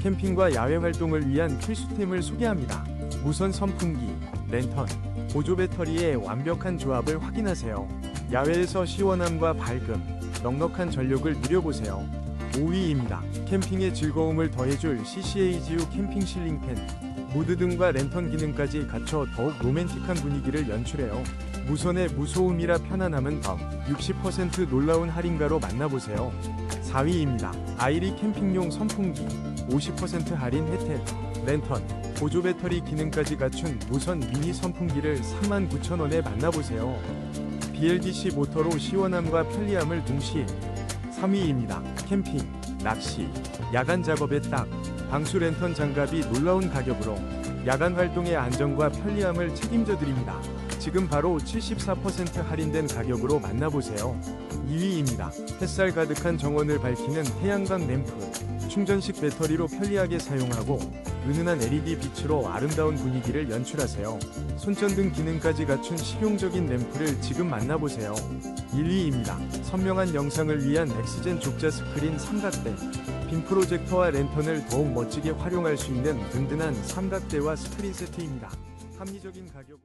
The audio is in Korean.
캠핑과 야외 활동을 위한 필수템을 소개합니다. 무선 선풍기, 랜턴, 보조 배터리의 완벽한 조합을 확인하세요. 야외에서 시원함과 밝음, 넉넉한 전력을 누려보세요. 5위입니다. 캠핑의 즐거움을 더해줄 CCAGU 캠핑 실링팬. 무드 등과 랜턴 기능까지 갖춰 더욱 로맨틱한 분위기를 연출해요. 무선의 무소음이라 편안함은 더60% 놀라운 할인가로 만나보세요. 4위입니다. 아이리 캠핑용 선풍기 50% 할인 혜택 랜턴 보조 배터리 기능까지 갖춘 무선 미니 선풍기를 39,000원에 만나보세요. BLDC 모터로 시원함과 편리함을 동시에 3위입니다. 캠핑, 낚시, 야간 작업에 딱 방수 랜턴 장갑이 놀라운 가격으로 야간 활동의 안정과 편리함을 책임져 드립니다. 지금 바로 74% 할인된 가격으로 만나보세요. 2위입니다. 햇살 가득한 정원을 밝히는 태양광 램프. 충전식 배터리로 편리하게 사용하고 은은한 LED 빛으로 아름다운 분위기를 연출하세요. 손전등 기능까지 갖춘 실용적인 램프를 지금 만나보세요. 1위입니다. 선명한 영상을 위한 엑스젠 족자 스크린 삼각대. 빔 프로젝터와 랜턴을 더욱 멋지게 활용할 수 있는 든든한 삼각대와 스크린 세트입니다. 합리적인 가격